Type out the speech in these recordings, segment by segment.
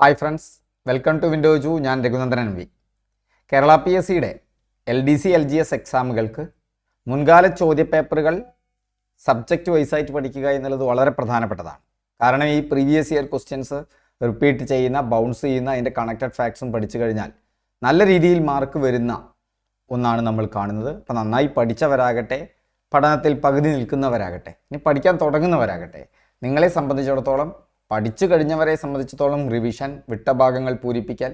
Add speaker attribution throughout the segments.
Speaker 1: Hi friends welcome to window ജു. ഞാൻ Raghunandanan V. Kerala P S സിയുടെ L D C L G S എക്സാമുകൾക്ക് മുൻകാല ചോദ്യപേപ്പറുകൾ subject വൈസായിട്ട് പഠിക്കുക എന്നുള്ളത് വളരെ പ്രധാനപ്പെട്ടതാണ്. കാരണം ഈ പ്രീവിയസ് ഇയർ ക്വസ്റ്റ്യൻസ് റിപ്പീറ്റ് ചെയ്യുന്ന ബൗൺസ് ചെയ്യുന്ന അതിന്റെ കണക്റ്റഡ് ഫാക്ട്സും പഠിച്ചു കഴിഞ്ഞാൽ നല്ല രീതിയിൽ മാർക്ക് വരുന്ന ഒന്നാണ് നമ്മൾ കാണുന്നത്. അപ്പം നന്നായി പഠിച്ചവരാകട്ടെ പഠനത്തിൽ പകുതി നിൽക്കുന്നവരാകട്ടെ ഇനി പഠിക്കാൻ തുടങ്ങുന്നവരാകട്ടെ നിങ്ങളെ സംബന്ധിച്ചിടത്തോളം പഠിച്ചു കഴിഞ്ഞവരെ സംബന്ധിച്ചിടത്തോളം റിവിഷൻ വിട്ട ഭാഗങ്ങൾ പൂരിപ്പിക്കൽ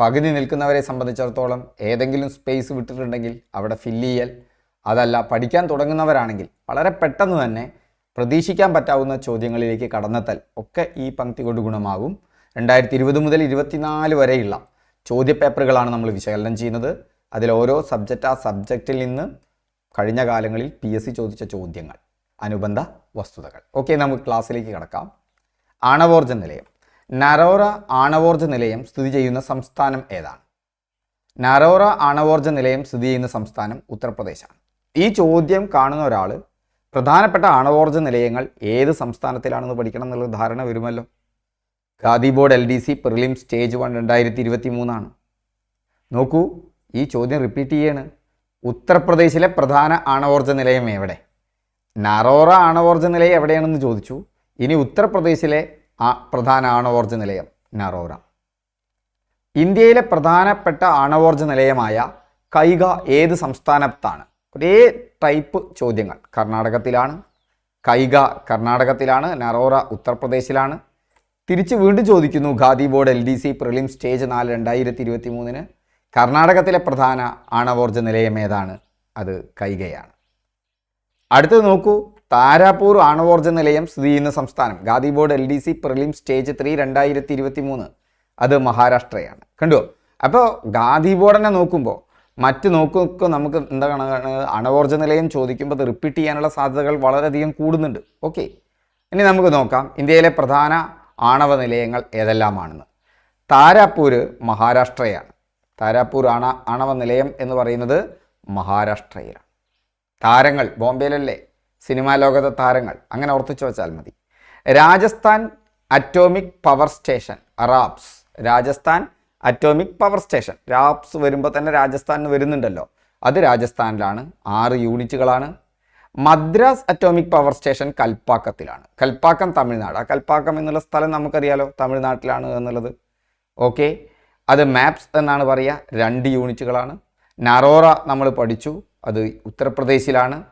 Speaker 1: പകുതി നിൽക്കുന്നവരെ സംബന്ധിച്ചിടത്തോളം ഏതെങ്കിലും സ്പേസ് വിട്ടിട്ടുണ്ടെങ്കിൽ അവിടെ ഫില്ല് ചെയ്യൽ. അതല്ല പഠിക്കാൻ തുടങ്ങുന്നവരാണെങ്കിൽ വളരെ പെട്ടെന്ന് തന്നെ പ്രതീക്ഷിക്കാൻ പറ്റാവുന്ന ചോദ്യങ്ങളിലേക്ക് കടന്നെത്തൽ ഒക്കെ ഈ പങ്ക്തി കൊണ്ട് ഗുണമാകും. രണ്ടായിരത്തി ഇരുപത് മുതൽ ഇരുപത്തിനാല് വരെയുള്ള ചോദ്യപേപ്പറുകളാണ് നമ്മൾ വിശകലനം ചെയ്യുന്നത്. അതിൽ ഓരോ സബ്ജക്റ്റ് ആ സബ്ജക്റ്റിൽ നിന്ന് കഴിഞ്ഞ കാലങ്ങളിൽ പി എസ് ചോദിച്ച ചോദ്യങ്ങൾ അനുബന്ധ വസ്തുതകൾ. ഓക്കെ നമുക്ക് ക്ലാസ്സിലേക്ക് കിടക്കാം. ആണവോർജ നിലയം. നരോറ ആണവോർജ നിലയം സ്ഥിതി ചെയ്യുന്ന സംസ്ഥാനം ഏതാണ്? നരോറ ആണവോർജ നിലയം സ്ഥിതി ചെയ്യുന്ന സംസ്ഥാനം ഉത്തർപ്രദേശാണ്. ഈ ചോദ്യം കാണുന്ന ഒരാൾ പ്രധാനപ്പെട്ട ആണവോർജ നിലയങ്ങൾ ഏത് സംസ്ഥാനത്തിലാണെന്ന് പഠിക്കണം എന്നുള്ള ധാരണ വരുമല്ലോ? Khadi board L D C prelim stage one രണ്ടായിരത്തി ഇരുപത്തി മൂന്നാണ് നോക്കൂ ഈ ചോദ്യം റിപ്പീറ്റ് ചെയ്യാണ്. ഉത്തർപ്രദേശിലെ പ്രധാന ആണവോർജ നിലയം എവിടെ? നറോറ ആണവോർജ നിലയം എവിടെയാണെന്ന് ചോദിച്ചു. ഇനി ഉത്തർപ്രദേശിലെ ആ പ്രധാന ആണവോർജ നിലയം നറോറ ഇന്ത്യയിലെ പ്രധാനപ്പെട്ട ആണവോർജ നിലയമായ കൈക ഏത് സംസ്ഥാനത്താണ്? ഒരേ ടൈപ്പ് ചോദ്യങ്ങൾ. കർണാടകത്തിലാണ് കൈക കർണാടകത്തിലാണ് നറോറ ഉത്തർപ്രദേശിലാണ്. തിരിച്ച് വീണ്ടും ചോദിക്കുന്നു Khadi board L D C prelim stage നാല് രണ്ടായിരത്തി ഇരുപത്തി മൂന്നിന് കർണാടകത്തിലെ പ്രധാന ആണവോർജ നിലയം ഏതാണ്? അത് കൈകയാണ് അടുത്തത് നോക്കൂ താരാപൂർ ആണവോർജ നിലയം സ്ഥിതി ചെയ്യുന്ന സംസ്ഥാനം. Khadi board L D C prelim stage three രണ്ടായിരത്തി ഇരുപത്തി മൂന്ന് അത് മഹാരാഷ്ട്രയാണ്. കണ്ടോ? അപ്പോൾ ഗാദിബോർഡിനെ നോക്കുമ്പോൾ മറ്റ് നോക്കുമ്പോൾ നമുക്ക് എന്താ എന്താണ് അണവോർജ നിലയം ചോദിക്കുമ്പോൾ അത് റിപ്പീറ്റ് ചെയ്യാനുള്ള സാധ്യതകൾ വളരെയധികം കൂടുന്നുണ്ട്. ഓക്കെ ഇനി നമുക്ക് നോക്കാം ഇന്ത്യയിലെ പ്രധാന ആണവ നിലയങ്ങൾ ഏതെല്ലാമാണെന്ന്. താരാപൂർ മഹാരാഷ്ട്രയാണ്. താരാപൂർ ആണ ആണവ നിലയം എന്ന് പറയുന്നത് മഹാരാഷ്ട്രയിലാണ് താരങ്ങൾ ബോംബെയിലല്ലേ? സിനിമാ ലോകത്തെ താരങ്ങൾ അങ്ങനെ ഓർത്തിച്ചു വെച്ചാൽ മതി. Rajasthan atomic power station RAPS Rajasthan atomic power station. RAPS വരുമ്പോൾ തന്നെ രാജസ്ഥാനിൽ വരുന്നുണ്ടല്ലോ. അത് രാജസ്ഥാനിലാണ് ആറ് യൂണിറ്റുകളാണ്. മദ്രാസ് അറ്റോമിക് പവർ സ്റ്റേഷൻ കൽപ്പാക്കത്തിലാണ്. കൽപ്പാക്കം തമിഴ്നാട്. ആ കൽപ്പാക്കം എന്നുള്ള സ്ഥലം നമുക്കറിയാലോ തമിഴ്നാട്ടിലാണ് എന്നുള്ളത്. ഓക്കെ? അത് മാപ്സ് എന്നാണ് പറയുക. രണ്ട് യൂണിറ്റുകളാണ്. നറോറ നമ്മൾ പഠിച്ചു. അത് ഉത്തർപ്രദേശിലാണ്.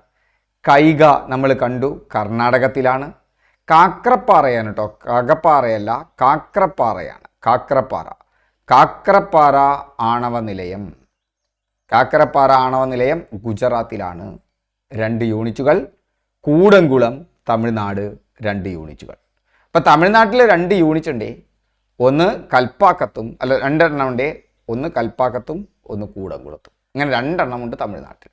Speaker 1: കൈഗ നമ്മൾ കണ്ടു. കർണാടകത്തിലാണ്. കാക്രപ്പാറയാണ് കേട്ടോ കകപ്പാറയല്ല കാക്രപ്പാറയാണ് കാക്രപ്പാറ കാക്രപ്പാറ ആണവ നിലയം. കാക്കരപ്പാറ ആണവ നിലയം ഗുജറാത്തിലാണ്. രണ്ട് യൂണിറ്റുകൾ. കൂടംകുളം തമിഴ്നാട് രണ്ട് യൂണിറ്റുകൾ. അപ്പോൾ തമിഴ്നാട്ടിൽ രണ്ട് യൂണിറ്റ് ഉണ്ട് ഒന്ന് കൽപ്പാക്കത്തും അല്ല രണ്ടെണ്ണം ഉണ്ട്. ഒന്ന് കൽപ്പാക്കത്തും ഒന്ന് കൂടംകുളത്തും. ഇങ്ങനെ രണ്ടെണ്ണം ഉണ്ട് തമിഴ്നാട്ടിൽ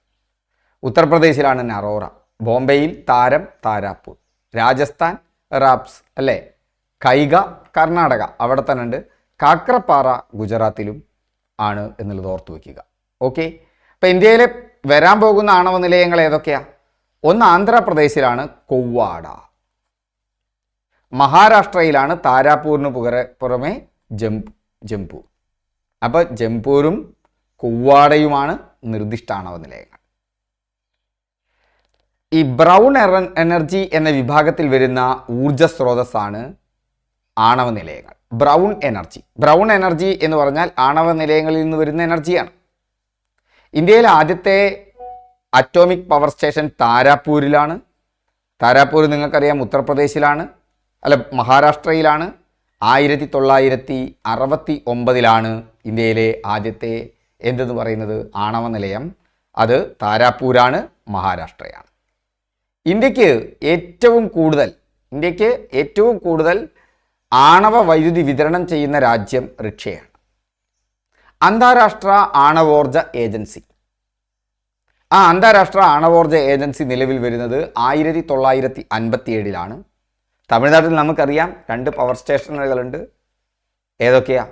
Speaker 1: ഉത്തർപ്രദേശിലാണ് നറോറ. ബോംബെയിൽ താരം താരാപ്പൂർ രാജസ്ഥാൻ റാപ്സ് അല്ലേ? കൈക കർണാടക. അവിടെ തന്നെ ഉണ്ട്. കാക്രപ്പാറ ഗുജറാത്തിലും ആണ് എന്നുള്ളത് ഓർത്തു വയ്ക്കുക. ഓക്കെ? അപ്പോൾ ഇന്ത്യയിലെ വരാൻ പോകുന്ന ആണവ നിലയങ്ങൾ ഏതൊക്കെയാ? ഒന്ന് ആന്ധ്രാപ്രദേശിലാണ് കൊവ്വാട മഹാരാഷ്ട്രയിലാണ് താരാപൂരിന് പുകരെ പുറമെ ജംപ് ജംപൂർ. അപ്പോൾ ജംപൂരും കൊവ്വാടയുമാണ് നിർദ്ദിഷ്ട ആണവ നിലയങ്ങൾ. ഈ ബ്രൗൺ എനർജി എന്ന വിഭാഗത്തിൽ വരുന്ന ഊർജ സ്രോതസ്സാണ് ആണവ നിലയങ്ങൾ. ബ്രൗൺ എനർജി ബ്രൗൺ എനർജി എന്ന് പറഞ്ഞാൽ ആണവ നിലയങ്ങളിൽ നിന്ന് വരുന്ന എനർജിയാണ് ഇന്ത്യയിൽ ആദ്യത്തെ അറ്റോമിക് പവർ സ്റ്റേഷൻ താരാപൂരിലാണ്. താരാപൂർ നിങ്ങൾക്കറിയാം ഉത്തർപ്രദേശിലാണ്. അല്ല മഹാരാഷ്ട്രയിലാണ്. ആയിരത്തി തൊള്ളായിരത്തി അറുപത്തി ഒമ്പതിലാണ് ഇന്ത്യയിലെ ആദ്യത്തെ എന്തെന്ന് പറയുന്നത് ആണവ നിലയം. അത് താരാപൂരാണ് മഹാരാഷ്ട്രയാണ്. ഇന്ത്യയ്ക്ക് ഏറ്റവും കൂടുതൽ ഇന്ത്യയ്ക്ക് ഏറ്റവും കൂടുതൽ ആണവ വൈദ്യുതി വിതരണം ചെയ്യുന്ന രാജ്യം റഷ്യയാണ്. അന്താരാഷ്ട്ര ആണവോർജ ഏജൻസി. ആ അന്താരാഷ്ട്ര ആണവോർജ ഏജൻസി നിലവിൽ വരുന്നത് ആയിരത്തി തൊള്ളായിരത്തി അൻപത്തി ഏഴിലാണ് തമിഴ്നാട്ടിൽ നമുക്കറിയാം രണ്ട് പവർ സ്റ്റേഷനുകളുണ്ട് ഏതൊക്കെയാ?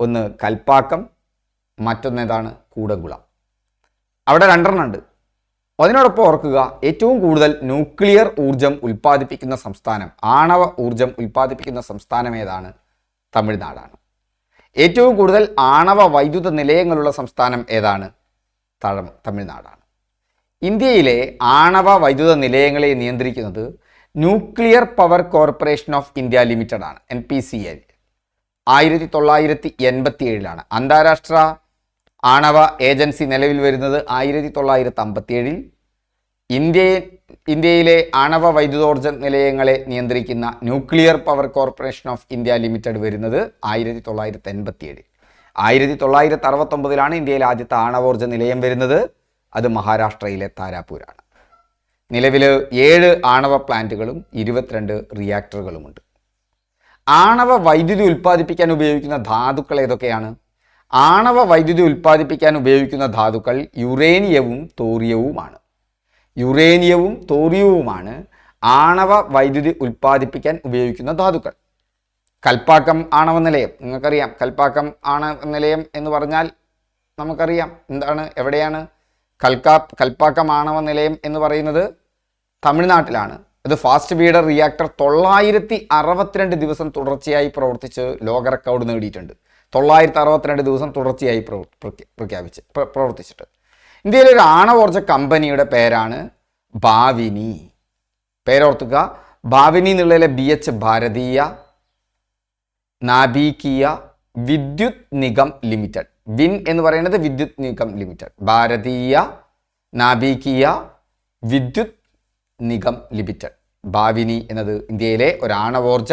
Speaker 1: ഒന്ന് കൽപ്പാക്കം മറ്റൊന്നേതാണ് കൂടംകുളം. അവിടെ രണ്ടെണ്ണം ഉണ്ട്. അതിനോടൊപ്പം ഓർക്കുക ഏറ്റവും കൂടുതൽ ന്യൂക്ലിയർ ഊർജം ഉൽപ്പാദിപ്പിക്കുന്ന സംസ്ഥാനം ആണവ ഊർജം ഉൽപ്പാദിപ്പിക്കുന്ന സംസ്ഥാനം ഏതാണ്? തമിഴ്നാടാണ്. ഏറ്റവും കൂടുതൽ ആണവ വൈദ്യുത നിലയങ്ങളുള്ള സംസ്ഥാനം ഏതാണ്? തമിഴ്നാടാണ്. ഇന്ത്യയിലെ ആണവ വൈദ്യുത നിലയങ്ങളെ നിയന്ത്രിക്കുന്നത് nuclear power corporation of India limited ആണ് എൻ പി സി എ ആയിരത്തി തൊള്ളായിരത്തി എൺപത്തി ഏഴിലാണ് അന്താരാഷ്ട്ര ആണവ ഏജൻസി നിലവിൽ വരുന്നത് ആയിരത്തി തൊള്ളായിരത്തി അമ്പത്തി ഏഴിൽ ഇന്ത്യ ഇന്ത്യയിലെ ആണവ വൈദ്യുതോർജ നിലയങ്ങളെ നിയന്ത്രിക്കുന്ന nuclear power corporation of India limited വരുന്നത് ആയിരത്തി തൊള്ളായിരത്തി എൺപത്തി ഏഴിൽ ആയിരത്തി തൊള്ളായിരത്തി അറുപത്തൊമ്പതിലാണ് ഇന്ത്യയിലെ ആദ്യത്തെ ആണവോർജ നിലയം വരുന്നത്. അത് മഹാരാഷ്ട്രയിലെ താരാപൂരാണ്. നിലവിൽ ഏഴ് ആണവ പ്ലാന്റുകളും ഇരുപത്തിരണ്ട് റിയാക്ടറുകളുമുണ്ട്. ആണവ വൈദ്യുതി ഉൽപ്പാദിപ്പിക്കാൻ ഉപയോഗിക്കുന്ന ധാതുക്കൾ ഏതൊക്കെയാണ്? ആണവ വൈദ്യുതി ഉൽപ്പാദിപ്പിക്കാൻ ഉപയോഗിക്കുന്ന ധാതുക്കൾ യുറേനിയവും തോറിയവുമാണ്. യുറേനിയവും തോറിയവുമാണ് ആണവ വൈദ്യുതി ഉൽപ്പാദിപ്പിക്കാൻ ഉപയോഗിക്കുന്ന ധാതുക്കൾ. കൽപ്പാക്കം ആണവ നിലയം നിങ്ങൾക്കറിയാം. കൽപ്പാക്കം ആണവ നിലയം എന്ന് പറഞ്ഞാൽ നമുക്കറിയാം. എന്താണ്? എവിടെയാണ്? കൽക്കാ കൽപ്പാക്കം ആണവ നിലയം എന്ന് പറയുന്നത് തമിഴ്നാട്ടിലാണ്. ഇത് ഫാസ്റ്റ് ബീഡർ റിയാക്ടർ തൊള്ളായിരത്തി അറുപത്തിരണ്ട് ദിവസം തുടർച്ചയായി പ്രവർത്തിച്ച് ലോക റെക്കോർഡ് നേടിയിട്ടുണ്ട്. തൊള്ളായിരത്തി അറുപത്തിരണ്ട് ദിവസം തുടർച്ചയായി പ്രഖ്യാപിച്ച് പ്രവർത്തിച്ചിട്ട്. ഇന്ത്യയിലെ ഒരു ആണവോർജ കമ്പനിയുടെ പേരാണ് Bhavini. പേരോർത്തുക Bhavini എന്നുള്ളതിലെ B H Bharatiya Nabhikiya Vidyut Nigam limited. Win എന്ന് പറയുന്നത് വിദ്യുത് നിഗം ലിമിറ്റഡ്. ഭാരതീയ നാബീക്കിയ വിദ്യുത് നിഗം ലിമിറ്റഡ്. ഭാവിനി എന്നത് ഇന്ത്യയിലെ ഒരു ആണവോർജ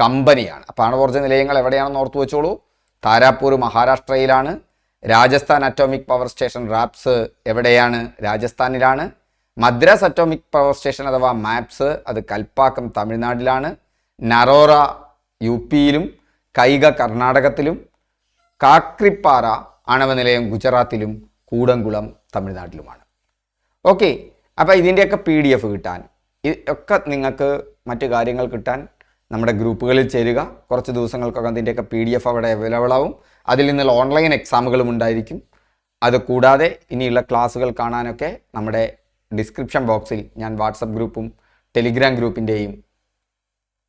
Speaker 1: കമ്പനിയാണ്. അപ്പോൾ ആണവോർജ നിലയങ്ങൾ എവിടെയാണെന്ന് ഓർത്തു വെച്ചോളൂ. Tarapur മഹാരാഷ്ട്രയിലാണ്. Rajasthan atomic power station RAPS എവിടെയാണ്? രാജസ്ഥാനിലാണ്. മദ്രാസ് അറ്റോമിക് പവർ സ്റ്റേഷൻ അഥവാ മാപ്സ് അത് കൽപ്പാക്കം തമിഴ്നാട്ടിലാണ്. നറോറ യു പിയിലും കൈക കർണാടകത്തിലും കാക്രിപ്പാറ ആണവ നിലയം ഗുജറാത്തിലും കൂടംകുളം തമിഴ്നാട്ടിലുമാണ്. ഓക്കെ അപ്പോൾ ഇതിന്റെയൊക്കെ പി ഡി എഫ് കിട്ടാൻ ഇതൊക്കെ നിങ്ങൾക്ക് മറ്റു കാര്യങ്ങൾ കിട്ടാൻ നമ്മുടെ ഗ്രൂപ്പുകളിൽ ചേരുക. കുറച്ച് ദിവസങ്ങൾക്കൊക്കെ അതിന്റെയൊക്കെ പി ഡി എഫ് അവിടെ അവൈലബിൾ ആവും. അതിൽ നിന്നുള്ള ഓൺലൈൻ എക്സാമുകളും ഉണ്ടായിരിക്കും. അത് കൂടാതെ ഇനിയുള്ള ക്ലാസ്സുകൾ കാണാനൊക്കെ നമ്മുടെ ഡിസ്ക്രിപ്ഷൻ ബോക്സിൽ ഞാൻ വാട്സപ്പ് ഗ്രൂപ്പും ടെലിഗ്രാം ഗ്രൂപ്പിന്റെയും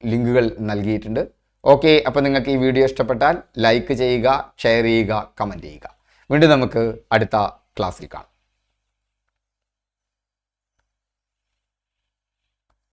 Speaker 1: ലിങ്കുകൾ നൽകിയിട്ടുണ്ട്. ഓക്കെ അപ്പോൾ നിങ്ങൾക്ക് ഈ വീഡിയോ ഇഷ്ടപ്പെട്ടാൽ ലൈക്ക് ചെയ്യുക ഷെയർ ചെയ്യുക കമന്റ് ചെയ്യുക. വീണ്ടും നമുക്ക് അടുത്ത ക്ലാസ്സിൽ കാണാം.